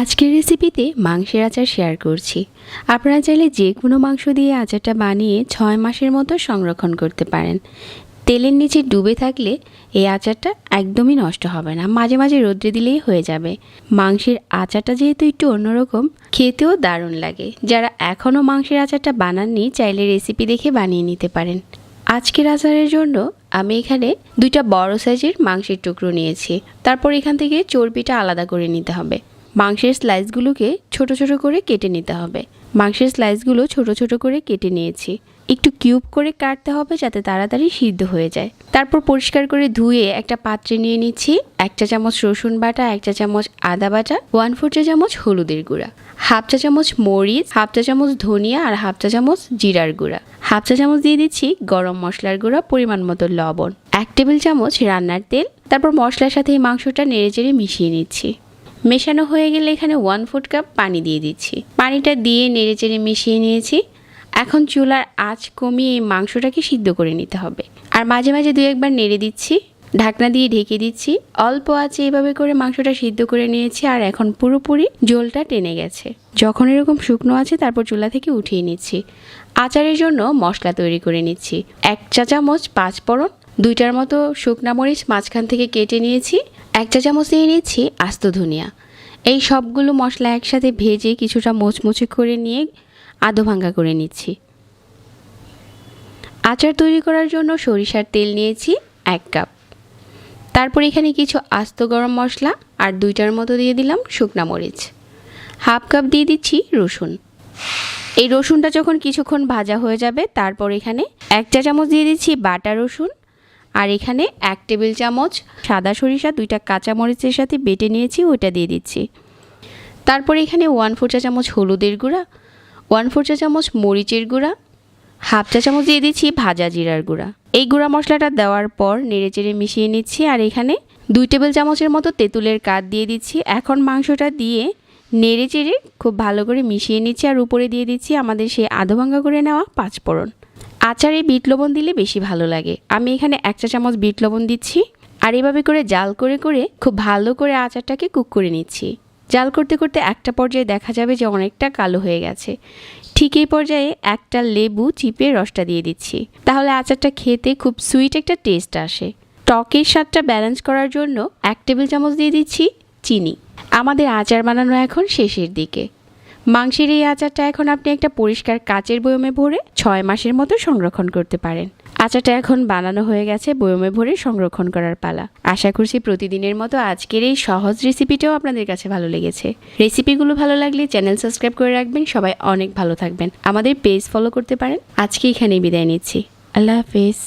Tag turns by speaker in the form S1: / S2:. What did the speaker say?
S1: আজকের রেসিপিতে মাংসের আচার শেয়ার করছি। আপনারা চাইলে যে কোনো মাংস দিয়ে আচারটা বানিয়ে ছয় মাসের মতো সংরক্ষণ করতে পারেন। তেলের নিচে ডুবে থাকলে এই আচারটা একদমই নষ্ট হবে না, মাঝে মাঝে রোদ্রে দিলেই হয়ে যাবে। মাংসের আচারটা যেহেতু একটু অন্যরকম, খেতেও দারুণ লাগে। যারা এখনও মাংসের আচারটা বানাননি, চাইলে রেসিপি দেখে বানিয়ে নিতে পারেন। আজকের আচারের জন্য আমি এখানে দুইটা বড় সাইজের মাংসের টুকরো নিয়েছি। তারপর এখান থেকে চর্বিটা আলাদা করে নিতে হবে। মাংসের স্লাইসগুলোকে ছোট ছোট করে কেটে নিতে হবে। মাংসের স্লাইসগুলো ছোট ছোট করে কেটে নিয়েছি। একটু কিউব করে কাটতে হবে যাতে তাড়াতাড়ি সিদ্ধ হয়ে যায়। তারপর পরিষ্কার করে ধুয়ে একটা পাত্রে নিয়ে নিচ্ছি। এক চা চামচ রসুন বাটা, এক চা চামচ আদা বাটা ওয়ান ফোর চা চামচ হলুদের গুঁড়া হাফ চা চামচ মরিচ হাফ চা চামচ ধনিয়া আর হাফ চা চামচ জিরার গুঁড়া। হাফ চা চামচ দিয়ে দিচ্ছি গরম মশলার গুঁড়া, পরিমাণ মতো লবণ। এক টেবিল চামচ রান্নার তেল। তারপর মশলার সাথে এই মাংসটা নেড়ে চেড়ে মিশিয়ে নিচ্ছি। মেশানো হয়ে গেলে এখানে ওয়ান ফুট কাপ পানি দিয়ে দিচ্ছি। পানিটা দিয়ে নেড়ে চেড়ে মিশিয়ে নিয়েছি। এখন চুলার আঁচ কমিয়ে মাংসটাকে সিদ্ধ করে নিতে হবে। আর মাঝে মাঝে দু একবার নেড়ে দিচ্ছি। ঢাকনা দিয়ে ঢেকে দিচ্ছি। অল্প আছে এভাবে করে মাংসটা সিদ্ধ করে নিয়েছি আর এখন পুরোপুরি জলটা টেনে গেছে। যখন এরকম শুকনো আছে তারপর চুলা থেকে উঠিয়ে নিচ্ছি। আচারের জন্য মশলা তৈরি করে নিচ্ছি। এক চা চামচ পাঁচ ফোড়ন দুইটার মতো শুকনা মরিচ মাঝখান থেকে কেটে নিয়েছি। এক চা চামচ নিয়ে নিচ্ছি আস্ত ধনিয়া। এই সবগুলো মশলা একসাথে ভেজে কিছুটা মোচমুচে করে নিয়ে আধো ভাঙ্গা করে নিচ্ছি। আচার তৈরি করার জন্য সরিষার তেল নিয়েছি এক কাপ। তারপর এখানে কিছু আস্ত গরম মশলা আর দুইটার মতো দিয়ে দিলাম শুকনা মরিচ। হাফ কাপ দিয়ে দিচ্ছি রসুন। এই রসুনটা যখন কিছুক্ষণ ভাজা হয়ে যাবে, তারপর এখানে এক চা চামচ দিয়ে দিচ্ছি বাটা রসুন আর এখানে এক টেবিল চামচ সাদা সরিষা, দুইটা কাঁচা মরিচের সাথে বেটে নিয়েছি, ওইটা দিয়ে দিচ্ছি। তারপর এখানে ওয়ান ফোর চা চামচ হলুদের গুঁড়া, ওয়ান ফোর চা চামচ মরিচের গুঁড়া, হাফ চা চামচ দিয়ে দিচ্ছি ভাজা জিরার গুঁড়া। এই গুঁড়া মশলাটা দেওয়ার পর নেড়ে চেড়ে মিশিয়ে নিচ্ছি আর এখানে দুই টেবিল চামচের মতো তেঁতুলের কাঠ দিয়ে দিচ্ছি। এখন মাংসটা দিয়ে নেড়ে চেড়ে খুব ভালো করে মিশিয়ে নিচ্ছি আর উপরে দিয়ে দিচ্ছি আমাদের সেই আধো ভাঙ্গা করে নেওয়া পাঁচ ফোড়ন আচারে বিট লবণ দিলে বেশি ভালো লাগে। আমি এখানে এক চা চামচ বিট লবণ দিচ্ছি আর এভাবে করে জাল করে করে খুব ভালো করে আচারটাকে কুক করে নিচ্ছি। জাল করতে করতে একটা পর্যায়ে দেখা যাবে যে অনেকটা কালো হয়ে গেছে। ঠিক এই পর্যায়ে একটা লেবু চিপে রসটা দিয়ে দিচ্ছি। তাহলে আচারটা খেতে খুব সুইট একটা টেস্ট আসে। টকের স্বাদটা ব্যালেন্স করার জন্য এক টেবিল চামচ দিয়ে দিচ্ছি চিনি। আমাদের আচার বানানো এখন শেষের দিকে। মাংসের এই আচারটা এখন আপনি একটা পরিষ্কার কাচের বয়মে ভরে ছয় মাসের মতো সংরক্ষণ করতে পারেন। আচারটা এখন বানানো হয়ে গেছে বয়মে ভরে সংরক্ষণ করার পালা। আশা করছি প্রতিদিনের মতো আজকের এই সহজ রেসিপিটাও আপনাদের কাছে ভালো লেগেছে। রেসিপিগুলো ভালো লাগলে চ্যানেল সাবস্ক্রাইব করে রাখবেন, সবাই অনেক ভালো থাকবেন। আমাদের পেজ ফলো করতে পারেন। আজকে এখানেই বিদায় নিচ্ছি। আল্লাহ হাফেজ।